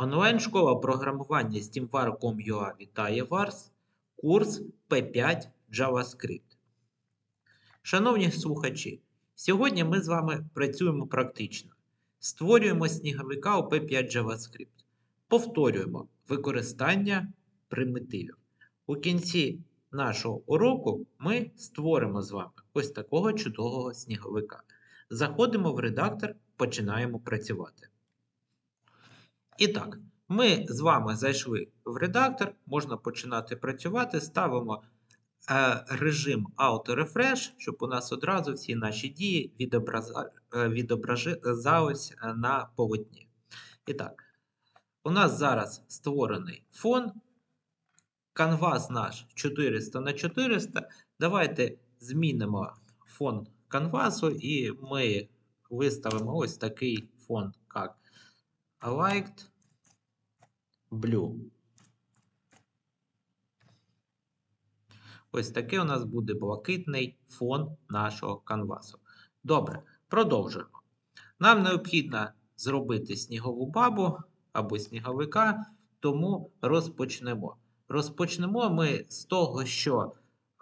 Онлайн-школа програмування SteamVar.com.ua вітає вас. Курс P5 JavaScript. Шановні слухачі, сьогодні ми з вами працюємо практично. Створюємо сніговика у P5 JavaScript. Повторюємо використання примітивів. У кінці нашого уроку ми створимо з вами ось такого чудового сніговика. Заходимо в редактор, починаємо працювати. І так, ми з вами зайшли в редактор, можна починати працювати, ставимо е, режим Auto Refresh, щоб у нас одразу всі наші дії е, відображались е, на полотні. І так, у нас зараз створений фон. Канвас наш 400 на 400. Давайте змінимо фон канвасу і ми виставимо ось такий фон, як Liked Blue. Ось такий у нас буде блакитний фон нашого канвасу. Добре, продовжуємо. Нам необхідно зробити снігову бабу або сніговика, тому розпочнемо. Розпочнемо ми з того, що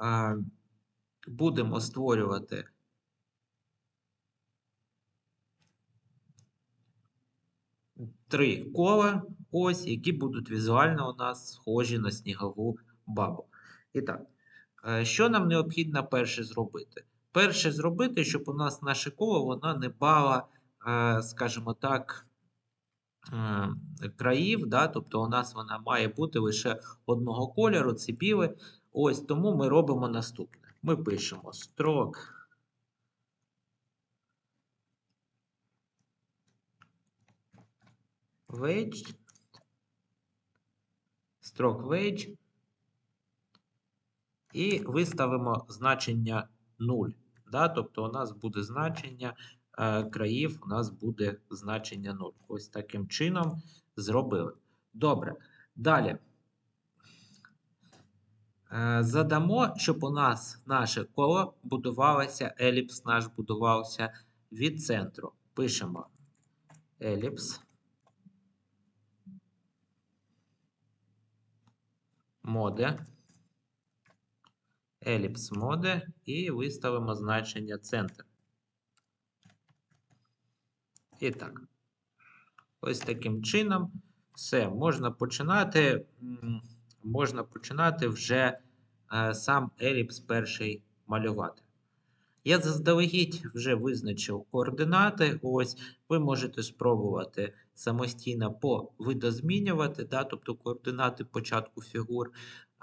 е, будемо створювати три кола, ось, які будуть візуально у нас схожі на снігову бабу. І так, е, що нам необхідно перше зробити? Перше зробити, щоб у нас наше коло воно не бало, е, скажімо так, е, країв, да? тобто у нас вона має бути лише одного кольору, це біле. Ось тому ми робимо наступне. Ми пишемо строк. Wage, строк wage, і виставимо значення 0. Да? Тобто у нас буде значення е, країв, у нас буде значення 0. Ось таким чином зробили. Добре. Далі. Е, Задамо, щоб у нас наше коло будувалося, еліпс наш будувався від центру. Пишемо еліпс. Моде, еліпс моде і виставимо значення центр. І так. Ось таким чином все, можна починати, можна починати вже е, сам еліпс перший малювати. Я заздалегідь вже визначив координати. Ось ви можете спробувати самостійно повидозмінювати, да, тобто координати початку фігур.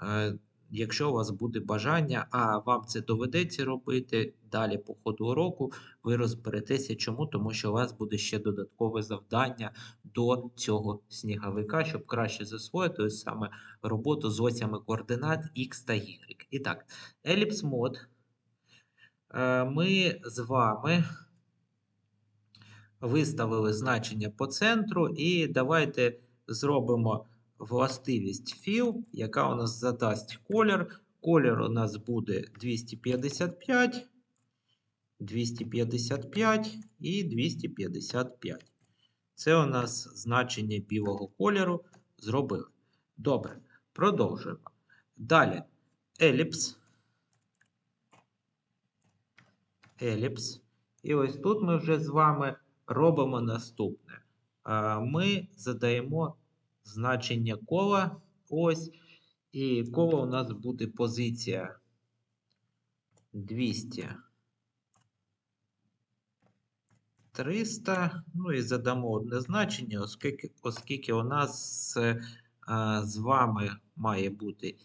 Е, Якщо у вас буде бажання, а вам це доведеться робити далі по ходу уроку, ви розберетеся чому, тому що у вас буде ще додаткове завдання до цього сніговика, щоб краще засвоїти ось саме роботу з осями координат X та Y. І так, еліпс мод. Е, Ми з вами виставили значення по центру, і давайте зробимо властивість fill, яка у нас задасть колір. Колір у нас буде 255, 255 і 255. Це у нас значення білого кольору зробили. Добре, продовжуємо. Далі еліпс. Еліпс. І ось тут ми вже з вами робимо наступне. Ми задаємо значення кола. Ось. І коло у нас буде позиція 200. 300. Ну і задамо одне значення, оскільки, оскільки у нас а, з вами має бути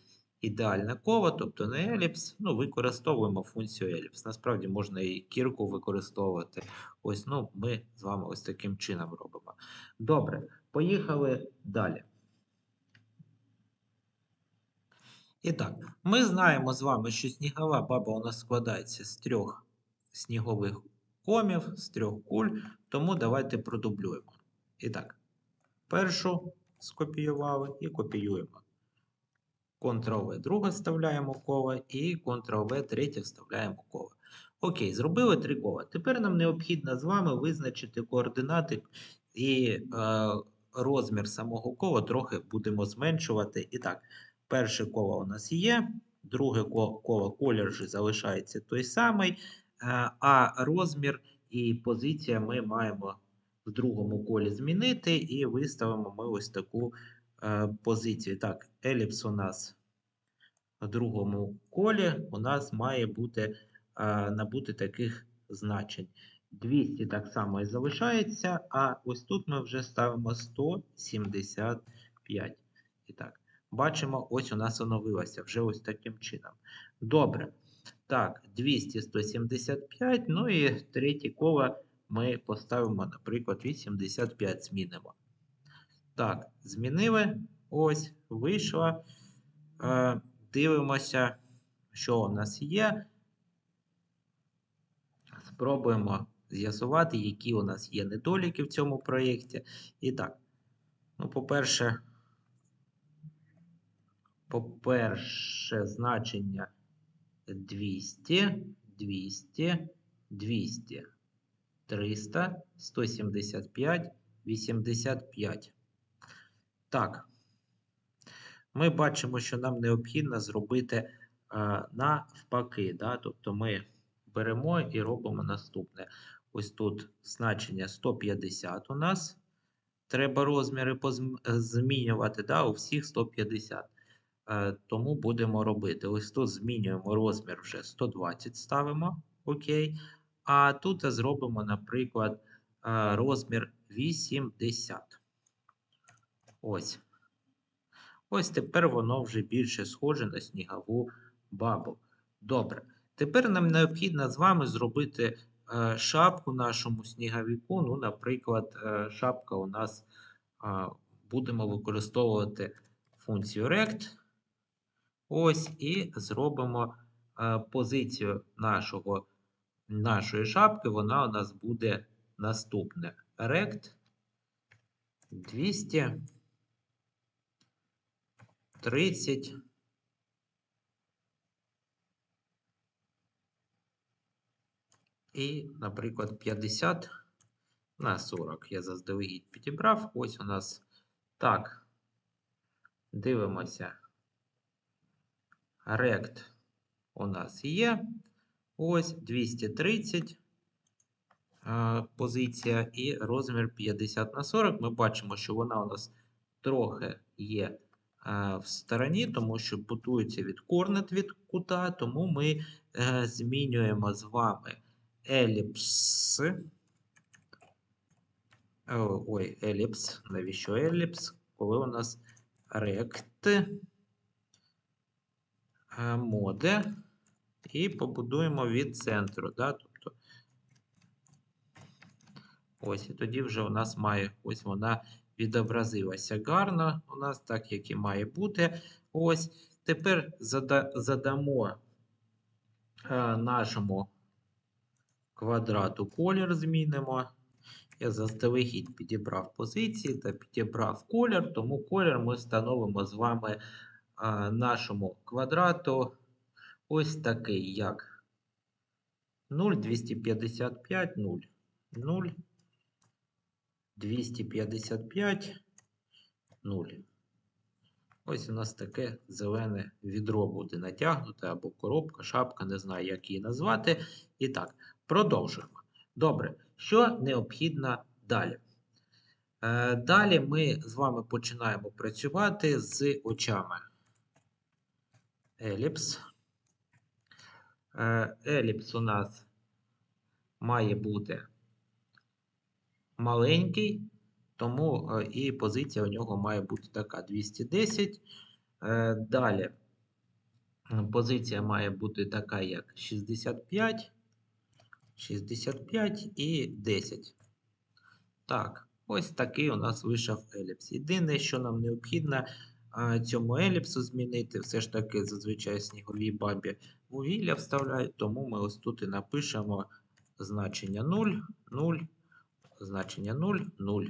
ідеальне коло, тобто не еліпс. Ну, використовуємо функцію еліпс. Насправді можна і кірку використовувати. Ось, ну, ми з вами ось таким чином робимо. Добре, поїхали далі. І так, ми знаємо з вами, що снігова баба у нас складається з трьох снігових комів, з трьох куль, тому давайте продублюємо. І так, першу скопіювали і копіюємо. Ctrl-V друге вставляємо коло і Ctrl-V третє вставляємо коло. Окей, зробили три кола. Тепер нам необхідно з вами визначити координати і е, розмір самого кола трохи будемо зменшувати. І так, перше коло у нас є, друге коло колір же залишається той самий, е, а розмір і позиція ми маємо в другому колі змінити, і виставимо ми ось таку е, позицію. Так, еліпс у нас в другому колі у нас має бути е, набути таких значень. 200 так само і залишається, а ось тут ми вже ставимо 175. І так, бачимо, ось у нас оновилося вже ось таким чином. Добре. Так, 200, 175. Ну і третє коло ми поставимо, наприклад, 85 змінимо. Так, змінили. Ось, вийшло. Е, дивимося, що у нас є. Спробуємо з'ясувати, які у нас є недоліки в цьому проєкті. І так, ну, по-перше, по-перше, значення 200, 200, 200, 300, 175, 85. Так. Ми бачимо, що нам необхідно зробити е, навпаки. Да? Тобто ми беремо і робимо наступне. Ось тут значення 150 у нас. Треба розміри е, змінювати. Да? У всіх 150. Е, тому будемо робити. Ось тут змінюємо розмір вже 120 ставимо. Окей. А тут зробимо, наприклад, розмір 80. Ось. Ось тепер воно вже більше схоже на снігову бабу. Добре. Тепер нам необхідно з вами зробити е, шапку нашому сніговіку. Ну, наприклад, е, шапка у нас е, будемо використовувати функцію rect. Ось і зробимо е, позицію нашого, нашої шапки. Вона у нас буде наступне. Rect 200. 30. І, наприклад, 50 на 40. Я заздалегідь підібрав. Ось у нас так. Дивимося. Rect у нас є. Ось 230 е, позиція і розмір 50 на 40. Ми бачимо, що вона у нас трохи є в стороні, тому що будується від корнет від кута, тому ми е, змінюємо з вами еліпс. Ой, еліпс. Навіщо еліпс? Коли у нас рект е, моде і побудуємо від центру. Да? Тобто, ось, і тоді вже у нас має ось вона відобразилася гарно у нас, так як і має бути. Ось. Тепер задамо е, нашому квадрату колір змінимо. Я заздалегідь підібрав позиції та підібрав колір, тому колір ми встановимо з вами нашому квадрату ось такий, як 0,255, 0, 0, 255, 0. Ось у нас таке зелене відро буде натягнуте або коробка, шапка, не знаю, як її назвати. І так, продовжуємо. Добре, що необхідно далі? Е, далі ми з вами починаємо працювати з очами. Еліпс. Е, еліпс у нас має бути маленький, тому е, і позиція у нього має бути така 210. Е, далі позиція має бути така, як 65. 65 і 10. Так, ось такий у нас вийшов еліпс. Єдине, що нам необхідно цьому еліпсу змінити, все ж таки, зазвичай снігові бабі вугілля вставляють, тому ми ось тут і напишемо значення 0, 0, значення 0, 0.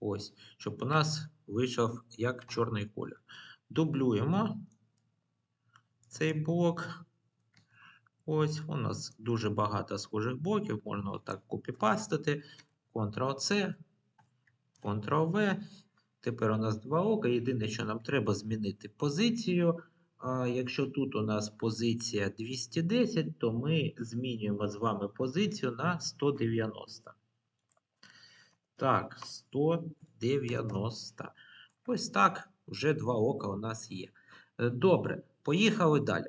Ось, щоб у нас вийшов як чорний колір. Дублюємо цей блок. Ось у нас дуже багато схожих блоків, можна отак копіпастити, Ctrl-C, Ctrl-V. Тепер у нас два ока. Єдине, що нам треба змінити позицію. А якщо тут у нас позиція 210, то ми змінюємо з вами позицію на 190. Так, 190. Ось так, вже два ока у нас є. Е, Добре, поїхали далі.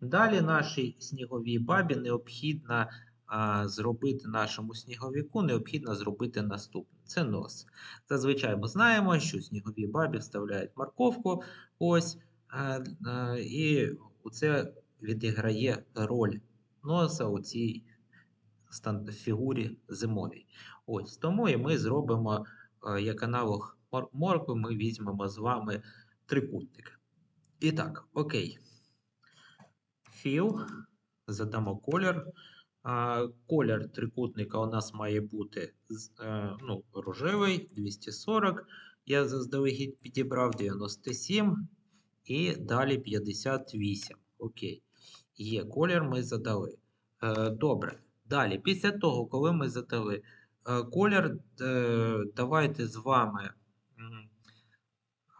Далі нашій сніговій бабі необхідно а, зробити нашому сніговіку, необхідно зробити наступне. Це нос. Зазвичай ми знаємо, що снігові бабі вставляють морковку. Ось, а, а, і це відіграє роль носа у цій фігурі зимовій. Ось тому і ми зробимо е, як аналог мор- моркви, ми візьмемо з вами трикутник. І так, окей. Fill, задамо колір. Колір трикутника у нас має бути е, ну, рожевий 240. Я заздалегідь підібрав 97 і далі 58. Окей. Є колір, ми задали. Е, Добре. Далі, після того, коли ми задали е, колір, е, давайте з вами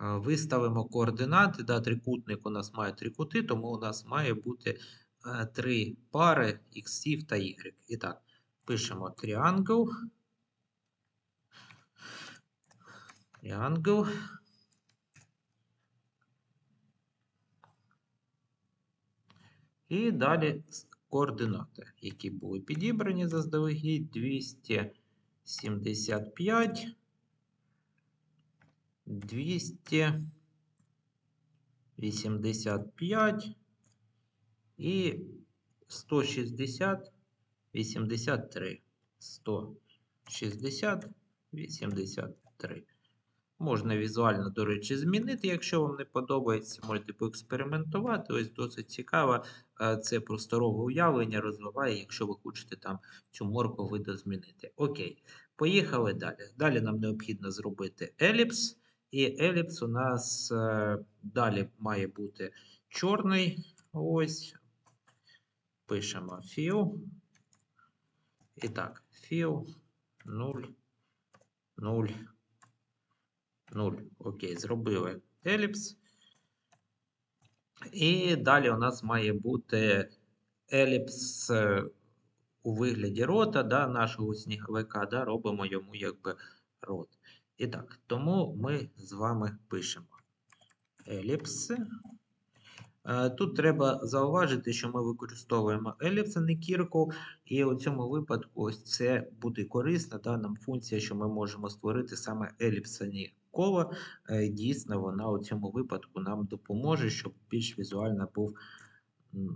виставимо координати. Да, трикутник у нас має три кути, тому у нас має бути три пари іксів та y. І так, пишемо triangle. Triangle. І далі координати, які були підібрані заздалегідь 275, 285 і 160, 83. 160, 83. Можна візуально, до речі, змінити, якщо вам не подобається, можете поекспериментувати. Ось досить цікаво. Е, Це просторове уявлення розвиває, якщо ви хочете там цю морку видозмінити. Окей, поїхали далі. Далі нам необхідно зробити еліпс. І еліпс у нас е, далі має бути чорний. Ось. Пишемо fill. І так, fill 0, 0, 0. Окей, зробили еліпс. І далі у нас має бути еліпс е, у вигляді рота да, нашого сніговика. Да, робимо йому якби рот. І так, тому ми з вами пишемо еліпси. Е, Тут треба зауважити, що ми використовуємо еліпс, а не кірку, і у цьому випадку ось це буде корисно. Да, нам функція, що ми можемо створити саме еліпс, а не коло. Е, Дійсно, вона у цьому випадку нам допоможе, щоб більш візуально був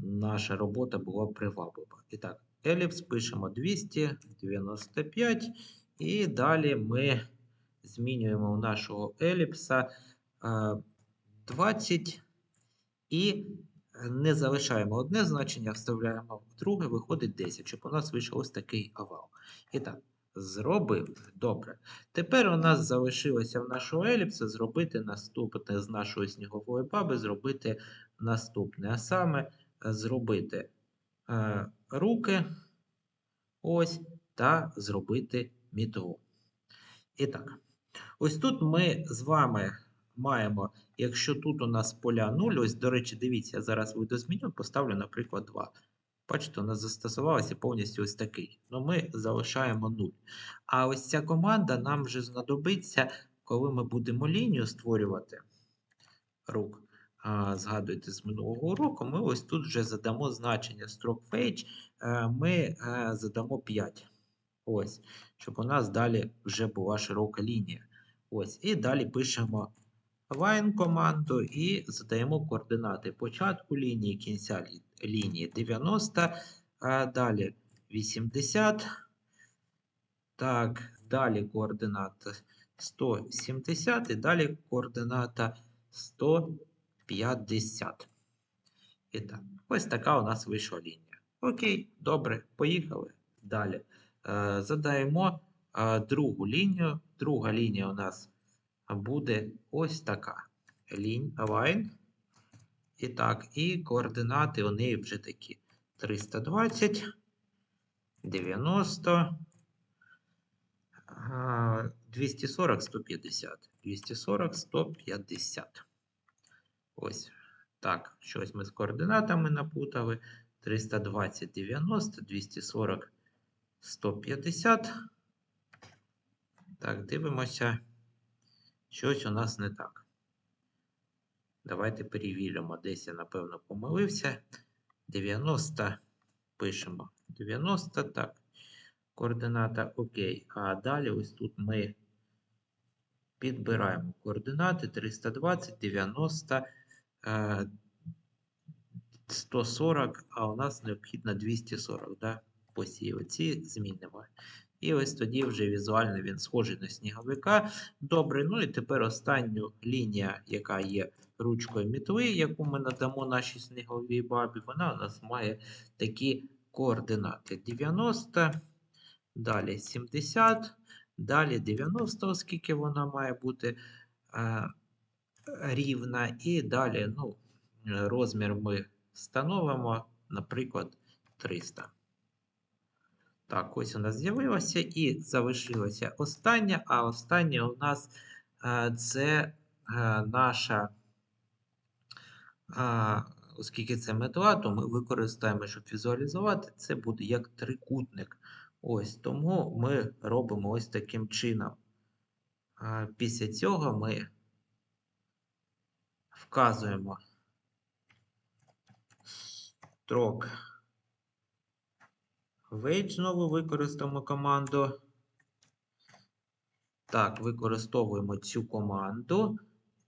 наша робота була приваблива. І так, еліпс пишемо 295, і далі ми змінюємо у нашого еліпса е, 20 і е, не залишаємо одне значення, вставляємо в друге, виходить 10, щоб у нас вийшов ось такий овал. І так, зробив. Добре. Тепер у нас залишилося в нашого еліпса зробити наступне з нашої снігової баби, зробити наступне. А саме е, зробити е, руки ось та зробити мітлу. І так, ось тут ми з вами маємо, якщо тут у нас поля 0, ось, до речі, дивіться, я зараз видозміню, поставлю, наприклад, 2. Бачите, у нас застосувалося повністю ось такий. Ну, ми залишаємо 0. А ось ця команда нам вже знадобиться, коли ми будемо лінію створювати рук. Згадуйте з минулого уроку, ми ось тут вже задамо значення stroke page, е, ми е, задамо 5. Ось, щоб у нас далі вже була широка лінія. Ось, і далі пишемо line команду і задаємо координати початку лінії, кінця лі- лінії 90, а далі 80. Так, далі координата 170 і далі координата 150. І так, ось така у нас вийшла лінія. Окей, добре, поїхали далі. Е, задаємо е, другу лінію. Друга лінія у нас буде ось така. Лінь, line. І так, і координати у неї вже такі 320, 90, 240, 150. 240, 150. Ось. Так, щось ми з координатами напутали. 320, 90, 240, 150. Так, дивимося. Щось у нас не так. Давайте перевіримо. Десь я, напевно, помилився. 90 пишемо. 90, так. Координата окей. А далі ось тут ми підбираємо координати 320, 90, е, 140, а у нас необхідно 240, да? Посій оці змінимо. І ось тоді вже візуально він схожий на сніговика. Добре, ну і тепер останню лінія, яка є ручкою мітли, яку ми надамо нашій сніговій бабі, вона у нас має такі координати. 90, далі 70, далі 90, оскільки вона має бути е, рівна. І далі ну, розмір ми встановимо, наприклад, 300. Так, ось у нас з'явилося і залишилося останнє, а останнє у нас е, це е, наша, е, оскільки це метла, то ми використаємо, щоб візуалізувати, це буде як трикутник. Ось тому ми робимо ось таким чином. Після цього ми вказуємо строк Wait знову використаємо команду. Так, використовуємо цю команду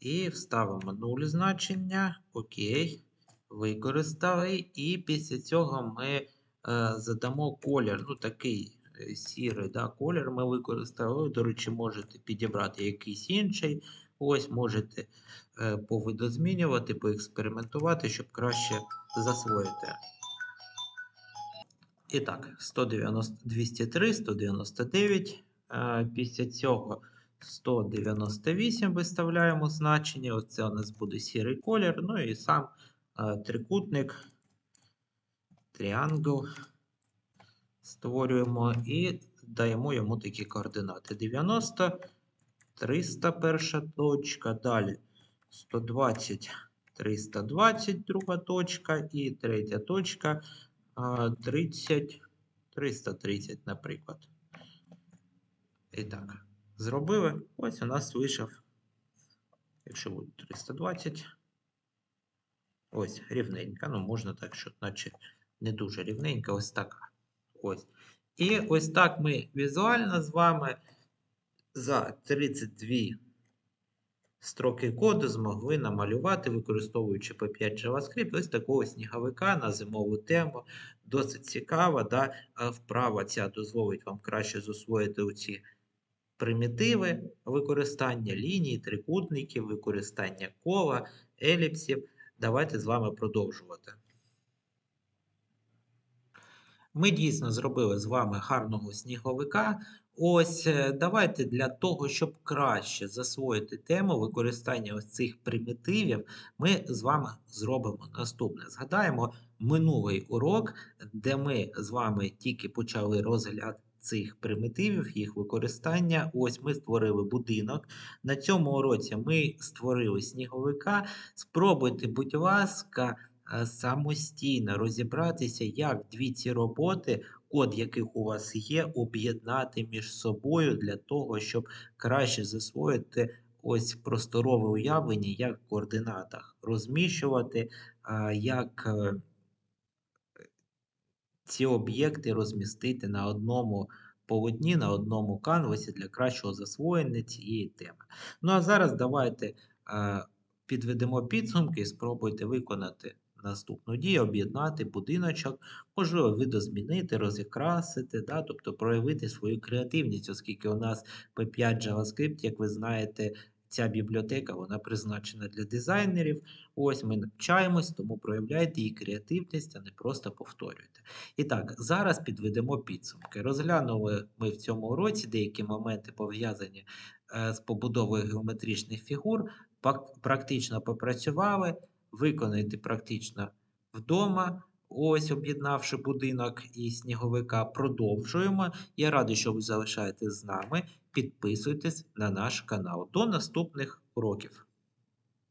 і вставимо 0 значення. Окей. Використали. І після цього ми е, задамо колір. Ну, такий е, сірий да, колір ми використали. До речі, можете підібрати якийсь інший. Ось можете е, повидозмінювати, поекспериментувати, щоб краще засвоїти. І так, 190, 203, 199. е, Після цього 198 виставляємо значення. Оце у нас буде сірий колір. Ну і сам е, трикутник, тріангл створюємо і даємо йому такі координати. 90, 300 перша точка, далі 120, 320 друга точка і третя точка. А, 30, 330, наприклад. І так, зробили. Ось у нас вийшов, якщо буде 320. Ось, рівненька. Ну, можна так, що наче не дуже рівненька, ось така. Ось. І ось так ми візуально з вами за 32 строки коду змогли намалювати, використовуючи P5 JavaScript, ось такого сніговика на зимову тему. Досить цікава. Да? Вправа ця дозволить вам краще засвоїти оці примітиви використання ліній, трикутників, використання кола, еліпсів. Давайте з вами продовжувати. Ми дійсно зробили з вами гарного сніговика. Ось е, давайте для того, щоб краще засвоїти тему використання ось цих примітивів, ми з вами зробимо наступне. Згадаємо минулий урок, де ми з вами тільки почали розгляд цих примітивів, їх використання. Ось ми створили будинок. На цьому уроці ми створили сніговика. Спробуйте, будь ласка, самостійно розібратися, як дві ці роботи код яких у вас є, об'єднати між собою для того, щоб краще засвоїти ось просторове уявлення, як в координатах розміщувати, як е, ці об'єкти розмістити на одному полотні, на одному канвасі для кращого засвоєння цієї теми. Ну а зараз давайте а, підведемо підсумки і спробуйте виконати наступну дію, об'єднати будиночок, можливо, видозмінити, розікрасити, да, тобто проявити свою креативність, оскільки у нас P5 JavaScript, як ви знаєте, ця бібліотека вона призначена для дизайнерів. Ось ми навчаємось, тому проявляйте її креативність, а не просто повторюйте. І так, зараз підведемо підсумки. Розглянули ми в цьому уроці деякі моменти пов'язані е, з побудовою геометричних фігур, практично попрацювали. Виконайте практично вдома. ось об'єднавши будинок і сніговика, продовжуємо. Я радий, що ви залишаєтесь з нами. Підписуйтесь на наш канал. До наступних уроків.